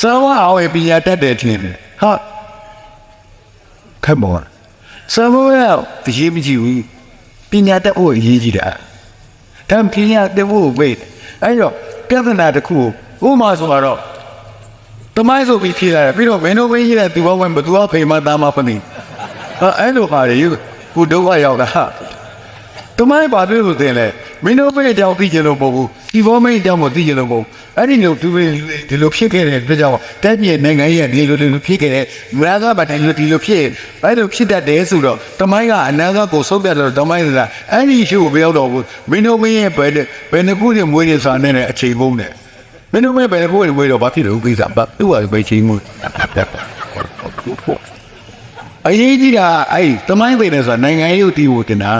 ဆရာအောင်ပညာတတ်တယ်ထင်တယ်ဟာခက်မောဆရာအောင်အရေးမကြီးဘူးပညာတတ်ဖို့အရေးကြီးတာတမ်ပညာတတ်ဖို့ပဲအဲ့တော့ပြဿနာတစ်ခုကိုဥမာဆိုတော့တမိုင်းဆိုပြီးဖြေရတယ်ပြီးတော့မင်းတို့ဝင်းကြီးတဲ့သူဘဝင်ဘသူကဖေမသားမဖနေအဲ့လိုပါလေကိုဒုက္ခရောက်တာဟာတမိုင်းပါတွေ့လို့တင်လေမင်းတို့ပဲအကြောင်းသိကြလို့မဟုတ်ဘူး ဒီဘောမင်းအကြောင်းမသိကြလို့မဟုတ်အဲ့ဒီလိုသူဒီလိုဖြစ်ခဲ့တဲ့အတွက်ကြောင့်တက်ပြည့်နိုင်ငံရဲ့ဒီလိုဒီလိုဖြစ်ခဲ့တဲ့မရသောဗတိုင်လိုဒီလိုဖြစ်အဲ့လိုဖြစ်တတ်တယ်ဆိုတော့တမိုင်းကအနာဂတ်ကိုဆုံးဖြတ်လို့တမိုင်းကအဲ့ဒီရှိကိုမရောက်တော့ဘူးမင်းတို့မင်းရဲ့ဘယ်ဘယ်နှခုနဲ့မွေးနေစားနေတဲ့အချိန်ပုံးနဲ့မင်းတို့မင်းဘယ်နှခုနဲ့မွေးတော့ဘာဖြစ်လို့ကိစ္စဘာသူ့ဟာပဲချိန်မှုအရေးကြီးတာအဲ့တမိုင်းသိတယ်ဆိုတာနိုင်ငံရေးကိုတီးဖို့တင်တာ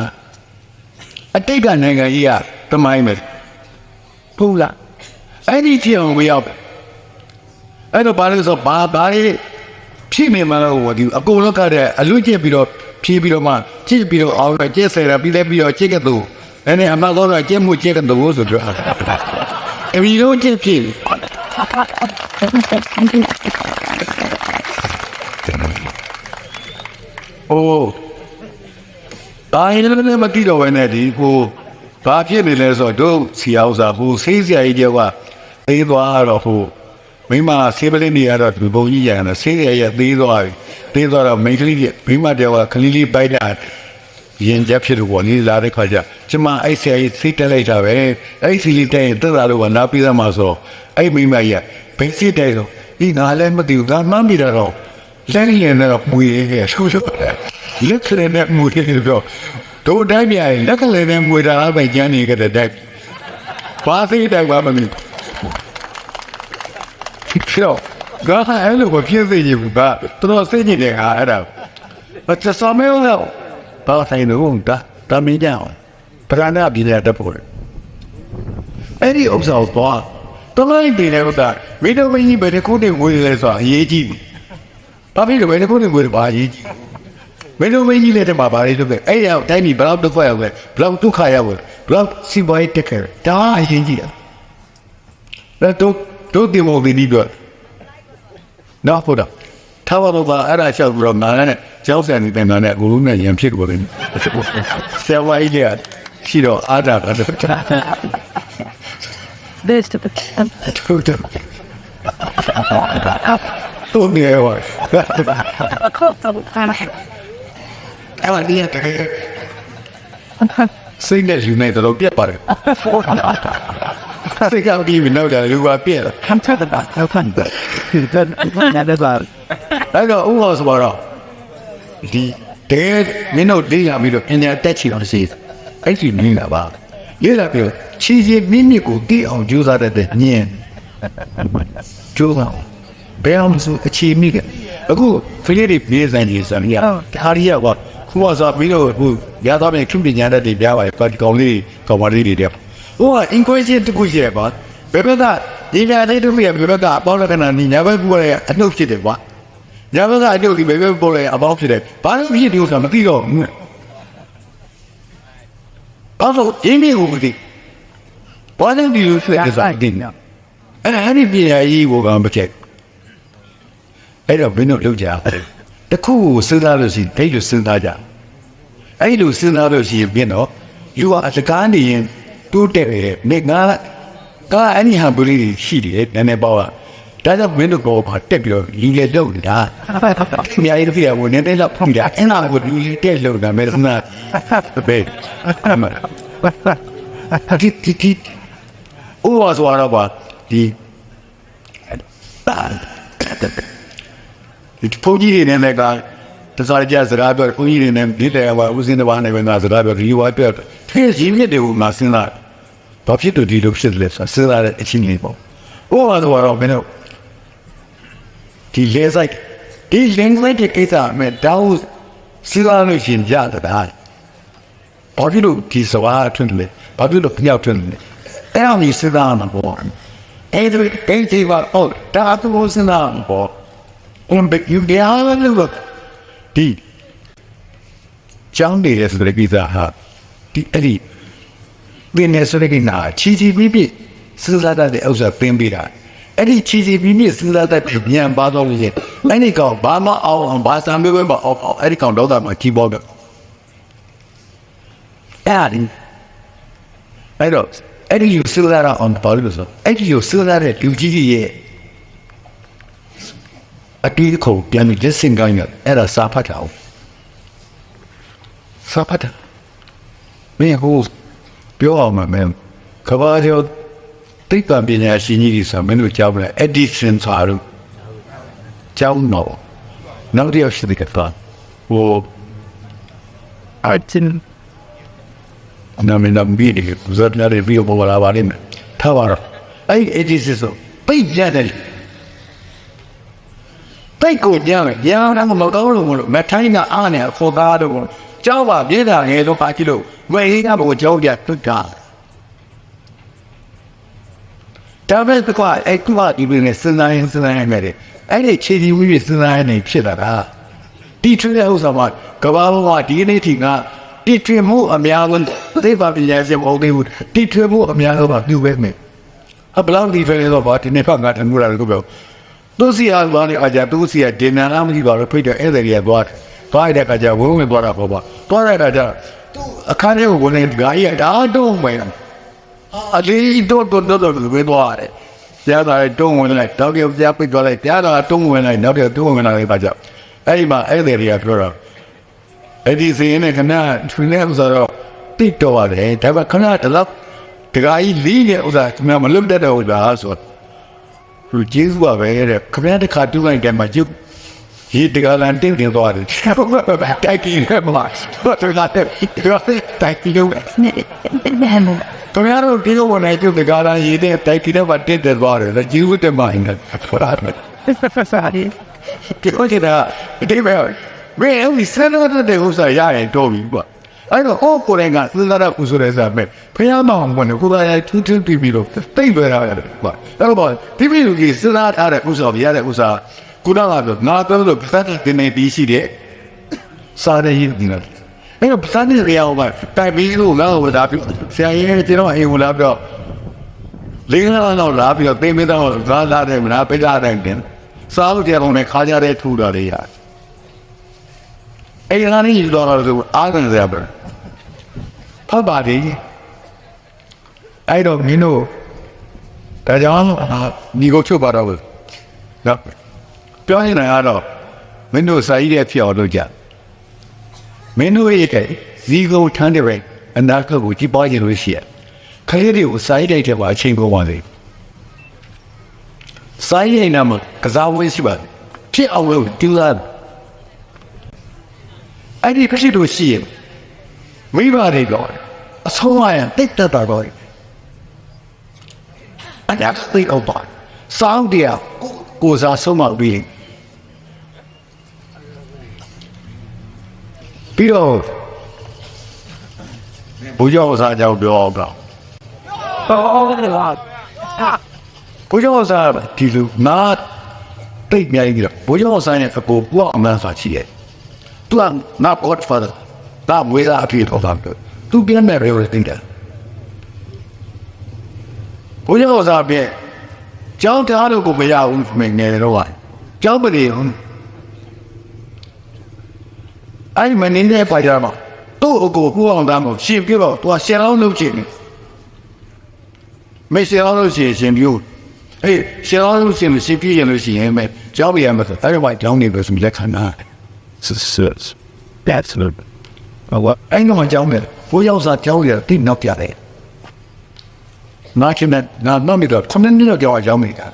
အတိတ်ကနိုင်ငံကြီးကတမိုင်းပဲ ဟုတ်လားအဲ့ဒီထီအောင်မရောက်ပဲအဲ့တော့ဘာလို့ဆိုဘာဘာလေးဖြစ်နေမှလို့ဟိုဒီအကုန်လုံးကတဲ့အလွတ်ကျစ်ပြီးတော့ဖြီးပြီးတော့မှကျစ်ပြီးတော့အောင်ကျစ်ဆယ်တာပြီးလဲပြီးတော့ကျစ်ကတူအဲ့ဒီအမတော့ကျစ်မှုကျစ်ကတူဆိုတော့အမီတို့ကျစ်ဖြီးအိုးဒါရင်လည်းမကြည့်တော့ဘဲနဲ့ဒီကို ဘာဖြစ်နေလဲဆိုတော့တို့စီအောင်စာဟိုဆေးစရာကြီးတယောက်ကသေးသွားတော့ဟိုမိမဆေးပလင်းနေရတော့ဒီဘုံကြီးရရတယ်ဆေးရရသေးသွားပြီသေးသွားတော့မိန်းကလေးကြီးမိမတယောက်ကခလေးလေးပိုက်တာရင်ကြဖြစ်လို့ပေါ့နေလာတဲ့ခါကျကျမအဲ့ဆရာကြီးစိတ်တက်လိုက်တာပဲအဲ့စီလေးတဲ့တက်တာလို့ကနားပြီးသားမှာဆိုအဲ့မိမကြီးကဘယ်စိတ်တဲ့ဆိုဒီငါလည်းမသိဘူးငါမှန်းမိတာတော့လက်ရင်တော့မွေရဲ့ဆိုဆိုလက်ခရနဲ့မွေရဲ့ပြော တို့တိုင်းပြရင်လက်ကလေးနဲ့မွေတာပဲကျန်းနေကြတဲ့တိုက်ဘာသိတဲ့ဘာမမြင်ဖြစ်တော့ငါကအဲ့လိုမဖြစ်စေချင်ဘူးကတော်တော်စိတ်ညစ်တယ်ဟာအဲ့ဒါဘာသစမဲလို့ဘာဆိုင်လို့တာတမင်းကြောင်ပရဏာပြည်တဲ့ပေါ်အဲ့ဒီဥစ္စာကိုတော့တော်လိုက်တယ်လေဥစ္စာမိတော့မင်းကြီးဘယ်တစ်ခုတည်းငွေလဲဆိုတာအရေးကြီးဘာဖြစ်လို့ဘယ်တစ်ခုတည်းငွေဘာအရေးကြီး မင်းတို့မင်းကြီးလည်းတမပါလေလို့ပဲအဲ့ရောက်တိုင်းပြည်ဘလောက်ဒုက္ခရောက်လဲဘလောက်ဒုက္ခရောက်လဲဘလောက်စီးပွားရေးတက်ခဲ့တာအရေးကြီးတယ်တော့တို့ဒီမိုဒီဒီတော့နော်ဖို့တော့ထားပါတော့ပါအဲ့ဒါချက်ပြီးတော့ငါနဲ့ကျောင်းဆန်နေတဲ့ငါနဲ့အကုန်လုံးနဲ့ရံဖြစ်ကုန်တယ်ဆယ်ဝိုင်းကြီးရှိတော့အားတာကတော့ This to the ထုတ်တယ်တော့နေရော a close of kind of အဲ့ဒါဒီရတဲ့စိတ်နဲ့ယူနေတော့ပြတ်ပါတယ်စိတ်ကောက်ပြီးနောက်တယ်လူကပြက်တယ် come to the back open but then never about အဲ့တော့ဥပမာဆိုတော့ဒီတဲမင်းတို့လေးရပြီးတော့ပညာတက်ချီအောင်စီအဲ့ဒီနေတာပါရေးလာပြီးချီစီမိမိကိုတီးအောင်ကြိုးစားတတ်တဲ့ညင်ကြိုးအောင်ဘယ်အောင်ဆိုအချီမိကအခုဖိလိပပြေးစံကြီးစံရဒါရီရော ခုမှဆိုပြီးတော့ခုရသွားမယ်ခုပညာတတ်တွေပြပါရဲ့ကောင်လေးကောင်မလေးတွေတဲ့ဟိုက increase တခုရှိရပါဘယ်ဘက်ကဒီညာလေးတို့ပြဘယ်ဘက်ကအပေါင်းလက္ခဏာညီညာဘက်ကူရအနှုတ်ဖြစ်တယ်ကွာညဘက်ကအကျုပ်ဒီဘယ်ဘက်ပေါ်လဲအပေါင်းဖြစ်တယ်ဘာလို့ဖြစ်ဒီဥစ္စာမသိတော့ဘူးဘာလို့အင်းမြေကိုမသိဘာလို့ဒီလိုဆွဲကြစားတင်နော်အဲ့ဒါအဲ့ဒီပြည်ရေးကိုကမချက်အဲ့တော့ဘင်းတို့လောက်ကြ တခုကိုစဉ်းစားလို့ရှိရင်ဒိတ်လို့စဉ်းစားကြအဲ့လိုစဉ်းစားလို့ရှိရင်ပြင်တော့ယူကအစကားနေရင်တိုးတက်ရဲ့နေငါကအဲ့ဒီဟာပလိရှိတယ်နည်းနည်းပေါ့ကဒါကြောင့်မင်းတို့ကောပါတက်ပြီးတော့လီလေလောက်နေတာအများကြီးဖြစ်ရဘူးနည်းနည်းတော့ဖွင့်ပြအဲ့နာကိုလူကြီးတက်လို့ဒါမဲ့ခဏပဲအမဒီဒီဒီဥပမာဆိုတော့ပါဒီ ဒီဖုန်ကြီးတွေနဲ့ကတစားကြစကားပြောဖုန်ကြီးတွေနဲ့ဒီတဲ့ကဦးစင်းတစ်ပါးနဲ့ပဲငါစကားပြောဒီဝါပြောထဲစီမြစ်တွေကိုငါစဉ်းစားဘာဖြစ်လို့ဒီလိုဖြစ်လဲဆိုစဉ်းစားတဲ့အချင်းလေးပေါ့ဥပမာဆိုတော့မင်းတို့ဒီလဲဆိုင်ဒီလင်းလိုက်တဲ့ကိစ္စမဲ့တောင်းစီးလာလို့ရှင်ကြတာဘာဖြစ်လို့ဒီစဝါထွန်းတယ်ဘာဖြစ်လို့ပြောက်ထွန်းတယ်အဲ့အောင်ကြီးစဉ်းစားမှာပေါ့အဲ့ဒီကိစ္စကအော်တာတူစဉ်းစားမှာပေါ့ အမ်ဘက်ယူကြရလို့ဒီကျောင်းနေရဆိုတဲ့ကိစ္စဟာဒီအဲ့ဒီပင်နေဆိုတဲ့ကိစ္စချီချီပြီးပြီးစဉ်းစားတတ်တဲ့ဥစ္စာပင်းပေးတာအဲ့ဒီချီစီပြီးမြစ်စူးစားတဲ့ညံပါတော့လို့ရှိရင်အဲ့ဒီကောင်ဘာမှအောင်အောင်ဘာစံမျိုးပဲမအောင်အောင်အဲ့ဒီကောင်တော့တာမှာကြီးပေါ်တော့အဲ့ဒီအဲ့တော့အဲ့ဒီယူစူးစားတာ on ပါလို့ဆိုအဲ့ဒီယူစူးစားတဲ့လူကြီးကြီးရဲ့ အတီးကိုပြန်ပြီးလက်စင်ကိုင်းရအဲ့ဒါစာဖတ်တာအောင်စာဖတ်တာမင်းဟိုပြောအောင်မမင်းကဘာကျော်တိတ်တံပညာရှင်ကြီးကြီးဆိုမင်းတို့ကြောက်မလဲ Edison စာလို့ကြောက်တော့နောက်တစ်ယောက်ရှိတယ်ကတော့ဟိုအချင်းနာမည်နာမည်ဒီဇတ်လာရီဗီယိုပေါ်လာပါလိမ့်မယ်ထားပါတော့အဲ့ Edison ဆိုပိတ်ရတယ် ပိတ်ကိုကြောက်တယ်ကြောက်တယ်မတော့လို့မလို့မထိုင်းကအားနေခေါ်သားတော့ကြောက်ပါပြေးတာငယ်တော့ပါကြည့်လို့ဝယ်ရဘောကြောက်ပြတွတ်တာဒါပဲကွာအဲ့ကွာဒီလိုနဲ့စဉ်းစားရင်စဉ်းစားရင်လည်းအဲ့ဒီခြေဒီဝိဝိစဉ်းစားရင်နေဖြစ်တာကတီထွေးတဲ့ဥစ္စာမှာကဘာဘဝဒီနေ့ထိကတီထွေးမှုအများဆုံးသိပါပညာရှင်မဟုတ်သေးဘူးတီထွေးမှုအများဆုံးကပြုပဲမယ်အဘလောက်ဒီဖယ်တော့ဘာဒီနေ့ဖတ်ငါတမှုလာလို့ပြော သူစီအားဘာလဲအကြသူစီကဒီနာလားမကြည့်ပါဘူးဖိတ်တဲ့ဧည့်သည်တွေကသွားသွားရတဲ့ကကြဝုန်းဝင်သွားတာပေါ့ပါသွားရတာကြသူအခန်းထဲကိုဝင်နေဒီကကြီးဒါတော့မယ်အလေးတော့တော့တော့ဝေးသွားတယ်။ကြားတာတုံးဝင်လိုက်တောက်ပြောကြားပိတ်သွားလိုက်ကြားတာတုံးဝင်လိုက်နောက်တော့တုံးဝင်လာလိုက်ပါကြောက်။အဲ့ဒီမှာအဲ့ဒီတွေကပြောတော့အဲ့ဒီစီရင်နဲ့ခဏထွေးနေဆိုတော့တိတ်တော့ရတယ်ဒါပေမဲ့ခဏတလောက်တခါကြီးလီးနေဥစားခင်ဗျမလွတ်တတ်တော့ဘူးလားဆို သူကျေးဇူးပါပဲတဲ့ခင်ဗျတခါတူးလိုက်တယ်မှာကျုပ်ဒီတကယ်လန်တင်းတင်သွားတယ်ဆက်ပါဘာတိုက်ကြည့်ရမလားဘာတော့လာတဲ့တိုက်ကြည့်လို့တော်ရတော့ဒီလိုဝင်နေပြုတ်တကားလာရေးတဲ့တိုက်ကြည့်တော့ဗတ်တက်တယ်သွားတယ်လေဂျီဝတ်တယ်မိုင်းတယ်ဖရာတယ်ဒီကိုကြတာဒီမဲ့ဘယ်ဦးစနေတော့တဲ့ဥစားရရင်တော့ပြီကွာ အဲ့တော့ဟောကိုယ်တိုင်ကသင်္သာရကုဆိုတဲ့စားမဲ့ဖះမောင်ဝင်ကိုယ်တိုင်ထူးထူးပြီးပြီးတော့တိတ်လွယ်ရတယ်ကွာအဲ့တော့ဒီပြီးလူကြီးစဉ်းစားထားတဲ့ဥစားပြရတဲ့ဥစားကုနာကပြောငါပြောလို့ပတ်သက်တင်နေပြီးရှိတဲ့စားတဲ့ရင်းနေတယ်အဲ့တော့စနေရအောင်ပါတိုင်ပြီးလို့ငါ့ကိုလာပြီးဆရာကြီးကျွန်တော်အိမ်ကိုလာပြီးတော့လေးငါးတော့လာပြီးတော့သိမတော့ငါလာတယ်မလားပိတ်လာတယ်တင်စားလို့ကြတော့လည်းခါကြတဲ့ထူတာလေးရအဲ့ဒီကနေယူတော့ဆိုအားကနေရပါ ဖတ်ပါလေအဲ့တော့မင်းတို့ဒါကြောင့်ညီကိုချုပ်ပါတော့ဘူးနော်ပြောရင်လည်းတော့မင်းတို့စာရေးတဲ့ဖြစ်အောင်လုပ်ကြမင်းတို့ရဲ့ဇီကုံထမ်းတဲ့အနာကကိုကြည်ပွားခြင်းလို့ရှိရခရီးတွေကိုစိုင်းတိုက်တဲ့ပါအချိန်ပေါ်ပါစေစိုင်းရင်နာမကစားဝဲရှိပါဖြစ်အောင်လို့တူလာအဲ့ဒီဖြစ်လို့ရှိရင်မိဘတွေတော့ အဆုံးအရတိတ်တတ်တာတော့အနာကသိအောင်ပါစောင်းတရားကိုစားဆုံးမပြီးပြီးတော့ဘုရားစားကြောင်ပြောအောင်ကောဘုရားစားဒီလူနာတိတ်မြိုင်ကြီးတော့ဘုရားစားရဲ့အကိုပူအောင်မှန်းစားချီရဲ့သူကနာ godfather တာမွေးသားအဖြစ်တော့တာ သူပြန်မဲ့ရောသိတယ်ဘုရားဟောစာဖြင့်ကြောင်းထားလို့ကိုမရဘူးမိန်နေတော့ဟာကြောင်းပရိဟုတ်အဲ့မနေနဲ့ပါကြမှာသူ့အကိုကိုအောင်သားမို့ရှင်ပြတော့သူကရှင်အောင်လုပ်ချင်မေရှင်အောင်လုပ်ချင်ရှင်ပြို့အေးရှင်အောင်လုပ်ချင်ရှင်ပြည့်ရလို့ရှိရင်မဲ့ကြောင်းပြရမှာဆိုအဲ့ဒီဘိုင်ကြောင်းနေပဲဆိုမြက်ခဏစစ်စစ် that's not ဘာဝအဲ့တော့ကြောင်းမဲ့ ကိုရောက်စားကြောင်းရတိနောက်ပြတယ်နာခင်နဲ့နာနောက်မိတော့ခုနှစ်နှစ်တော့ကြောင်းအကြောင်းမိတာ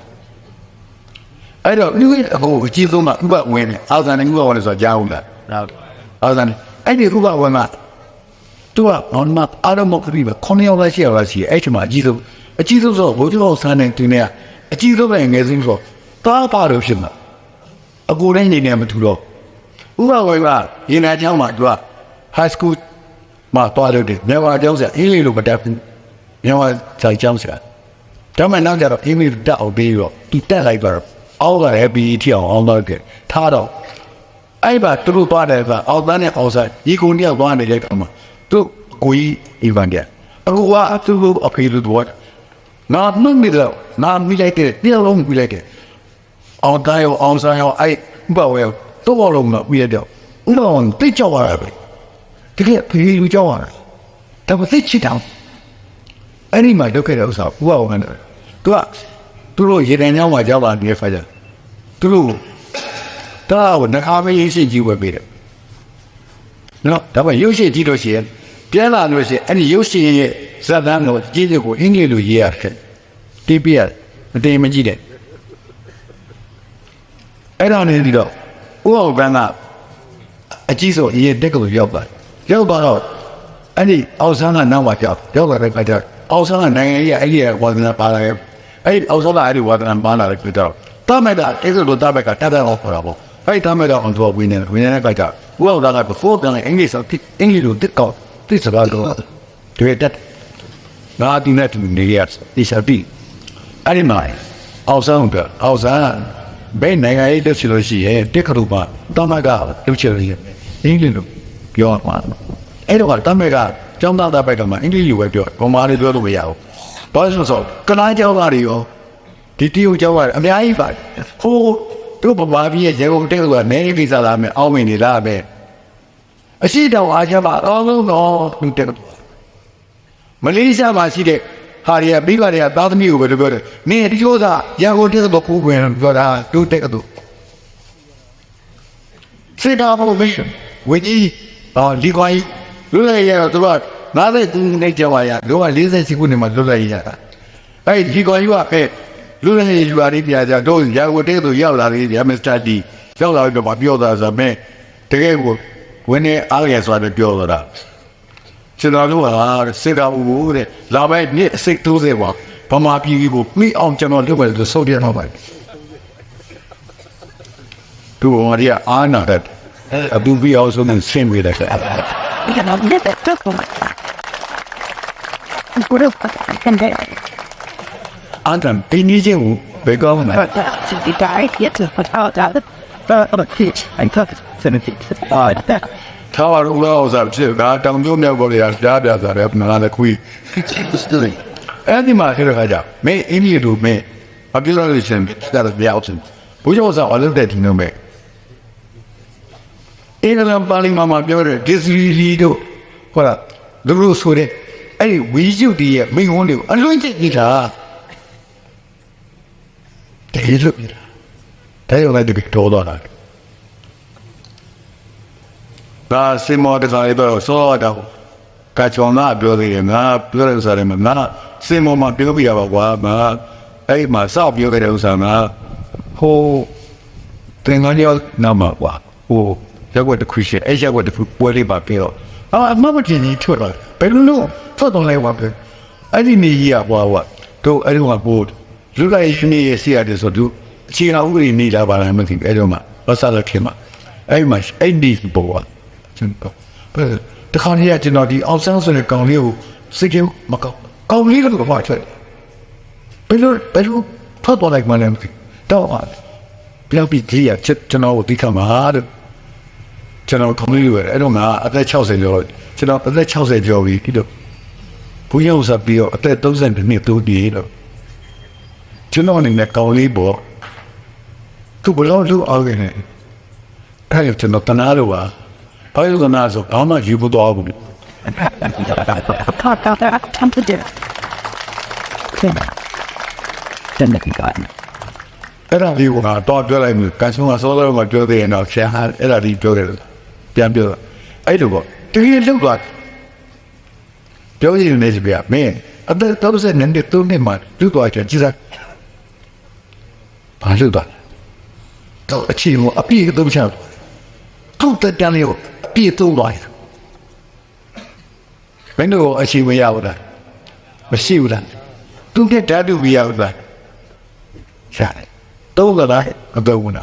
အဲ့တော့လူရဲ့ဟိုအကြီးဆုံးကဥပဝင်တယ်အာဇာနဲ့ဥပဝင်တယ်ဆိုတော့ကြားဦးလားဟုတ်အာဇာနဲ့အဲ့ဒီဥပဝင်ကသူကဘောင်းမတ်အာရမော့ကရီပဲခုနှစ်ယောက်လားရှိယောက်လားရှိအဲ့ဒီမှာအကြီးဆုံးအကြီးဆုံးဆိုဘိုးကျော်ဆန်းနဲ့တင်နေကအကြီးဆုံးပဲငယ်ဆုံးဆိုတော့တားပါတော့ဖြစ်မှာအကိုတိုင်းနေနေမထူတော့ဥပဝင်ကရင်နာချောင်းမှာသူက high school မှာတွားလို့တယ်မြန်မာကျောင်းဆရာအင်းလေးလိုမတက်ဘူးမြန်မာစာကျောင်းဆရာဒါမှနောက်ကြတော့အင်းလေးတက်အောင်ပြီးတော့သူတက်လိုက်တော့အောက်ကလည်းပြီးထီအောင်အောင်တော့တယ်ထားတော့အဲ့ပါသူတို့သွားတယ်ကအောက်သားနဲ့အောက်စားဒီကုန်းတယောက်သွားနေတဲ့ကောင်မှာသူကိုကြီးအီဗန်ကအခုကအသူ့အဖေလူတော့ငါနှုတ်မိတော့ငါမိလိုက်တယ်တရားလုံးမိလိုက်တယ်အောင်တိုင်းအောင်အောင်ဆိုင်အောင်အဲ့ဘာဝဲတော့လုံးတော့ပြီးရတော့ဥပအောင်တိတ်ကြောက်ရပဲ တကယ်ဖေးလူကြောက်ရတယ်ဒါပေမဲ့သိချစ်တောင်အဲ့ဒီမှာဒုက္ခတဲ့ဥစ္စာဥပအောင်တယ်သူကသူတို့ရေတံကြောင်းမှာကြောက်လာနေဖာကြသူတို့တာဝနခါမေးရေးရှိကြည့်ဝဲပေးတယ်နော်ဒါပေမဲ့ရုပ်ရှိကြည့်လို့ရှိရင်ပြန်လာလို့ရှိရင်အဲ့ဒီရုပ်ရှိရဲ့ဇာတ်တန်းကိုကြည့်တဲ့ကိုအင်္ဂလိပ်လိုရေးရတယ်တိပြရမတင်မကြည့်တဲ့အဲ့ဒါနဲ့ဒီတော့ဥအောင်ဘန်းကအကြီးဆုံးအရင်တက်ကလေးရောက်လာ ရောက်သွားတော့အဲ့ဒီအောက်ဆန်းကနောက်မှာကြောက်ရောက်လာတဲ့ခါကျတော့အောက်ဆန်းကနိုင်ငံကြီးကအဲ့ဒီဝါဒနာပါလာရဲ့အဲ့ဒီအောက်ဆန်းကအဲ့ဒီဝါဒနာပါလာတဲ့ခါကျတော့တမက်တာအဲ့ဒီလိုတမက်ကတက်တက်အောင်ခေါ်တာပေါ့အဲ့ဒီတမက်တော့အောင်တော့ဝင်းနေဝင်းနေတဲ့ခါကျဥအောင်သားက before ပြန်အင်္ဂလိပ်ဆိုအင်္ဂလိပ်လိုတက်ကောက်သိစကားတော့တွေ့တက်ငါဒီနဲ့တူနေရတိစားပြီအဲ့ဒီမှာအောက်ဆန်းကအောက်ဆန်းဘယ်နိုင်ငံရေးတက်စီလို့ရှိရဲ့တက်ကလို့ပါတမက်ကလှုပ်ချင်ရအင်္ဂလိပ်လို ပြောမှာအဲ့တော့တမက်ကကျောင်းသားတဲ့ဘက်ကမှအင်္ဂလိပ်လိုပဲပြောဗမာလေးပြောလို့မရဘူးဘာလို့လဲဆိုတော့ကနားကျောင်းသားတွေရောဒီတီယိုကျောင်းသားအများကြီးပါဟိုတို့ဗမာပြည်ရဲ့ရေကုန်တက်လို့ကနေကိစ္စလာမယ်အောင်းမင်နေလားပဲအရှိတောင်အားချမ်းပါအောင်းလုံးတော့လူတက်မလေးရှားမှာရှိတဲ့ဟာရီယာပြီးပါတဲ့သားသမီးကိုပဲပြောတယ်နင်ဒီလိုသာရေကုန်တက်လို့ကိုယ်ကွယ်ပြောတာတို့တက်တော့စေတာဖို့မေးဝင်းကြီး အော်ဒီကွာကြီးလွတ်လိုက်ရတော့သူက90နှစ်ကျော်ရတို့က40ခုနှစ်မှာလွတ်လိုက်ရတာအဲ့ဒီကွာကြီးကဖဲလွတ်လိုက်ရရွာလေးပြကြတို့ရေကုန်တက်လို့ရောက်လာတယ်ဗျာမစ္စတာဒီရောက်လာတော့ပြောတာဆိုမဲ့တကယ်ကိုဝင်းနေအားရဆိုတော့ပြောတော့တာကျွန်တော်တို့ကစေတာဘူးတဲ့လာပဲနှစ်စိတ်တိုးစေပါဗမာပြည်ကြီးကိုမိအောင်ကျွန်တော်လုပ်မယ်လို့ဆိုပြတော့ပါသူကမရီအာနာတဲ့ အဘူဘီအောင်ဆိုနေဆင်းဝေးတယ် You can not get that took one. What if I can get it? အန်တမ်တင်းကြီးချင်းကိုဘယ်ကောင်းမလဲ But that's if you die, you have to put out that. But I'm a fish. I took it. Seventy. Oh, that. ထားပါတော့လောစားဖြစ်တာတောင်ကျိုးမြောက်ပေါ်ရကြားပြစားတယ်နားလည်းခွေး It's doing. အဲ့ဒီမှာခေတ္တခါကြမင်းအင်းကြီးတို့မင်းအပြည့်လို့ရှင်တက်တယ်ပြောက်စင်ဘုရားဆောင်အလုပ်တဲ့ဒီနိုမဲ့ အင်္ဂလန်ပါလီမာမှာပြောတဲ့ဒစ္စရီလီတို့ဟောလားလူလူဆိုတဲ့အဲ့ဒီဝီကျုပ်တီးရဲ့မိငုံးတွေကိုအလွင့်ကျကြည့်တာတကယ်လို့ပြတာဒါရောလည်းတကယ်တော်တော့လားဒါစင်မောတခါလေးတော့စောတော့ကချောင်းသားပြောသေးတယ်ငါပြောတဲ့ဥစ္စာတွေမှာငါစင်မောမှာပြောပြရပါကွာငါအဲ့မှာစောက်ပြောခဲ့တဲ့ဥစ္စာငါဟိုတင်ငါရောက်နာမှာကွာဟို ရက်ွက်တစ်ခုရှိအဲ့ရက်ွက်တစ်ခုပွဲလေးပါပြီးတော့အော်အမမတင်ကြီးထွက်လာဘယ်လိုလုပ်ထွက်တော့လဲဝါပဲအဲ့ဒီနေကြီးကဘွားဘွားတို့အဲ့ဒီမှာပို့လူလိုက်ရှင်နေရစီရတယ်ဆိုတော့အခြေခံဥပဒေနေလာပါလားမသိဘူးအဲ့တော့မှဘာသာလက်ခင်မှာအဲ့မှာအဲ့ဒီဘွားကျွန်တော်ဘယ်တခါတည်းကကျွန်တော်ဒီအောင်ဆန်းဆိုတဲ့ကောင်လေးကိုစိတ်ကမကောက်ကောင်လေးကတော့ဘာထွက်ဘယ်လိုဘယ်လိုထွက်သွားလိုက်မှလည်းမသိတော့ပြန်ပြီးကြည့်ရချက်ကျွန်တော်ကိုသိခမှာတဲ့ ကျွန်တော်ကွန်မြူနီတီအဲ့တော့ငါအသက်60ကျော်ကျွန်တော်အသက်60ကျော်ပြီဒီတော့ဘုရားဥစားပြီးတော့အသက်32နှစ်တိုးတည်တော့ကျွန်တော်အနေနဲ့ကောင်းလေးပေါ့သူဘလို့လို့အောက်ကနေအဲ့ရကျွန်တော်တနာလို့ပါဘာလို့ကနာဆိုကောင်းမှယူဖို့တော့ဘူး Talk about that. Time to do. Okay. Then they got me. အဲ့ဒါလေးကတော့ပြောလိုက်မျိုးကန်ဆုံးကစောစောကပြောသေးရင်တော့ဆရာဟာအဲ့ဒါလေးပြောတယ် ပြန်ပြောအဲ့လိုပေါ့တကယ်လောက်သွားပြောရင်းနေကြပြမင်းအသက်30နှစ်တုန်းနဲ့မှလူသွားချင်ကြည့်စားဘာလို့သွားတော့အချီကိုအပြည့်သုံးချထောက်တဲ့တန်းလေးကိုအပြည့်သုံးသွားတယ်ဘယ်လိုအချီမရဘူးလားမရှိဘူးလားသူကဓာတ်တူမရဘူးလားရှာတယ်သုံးကလားအတော့ဝင်တာ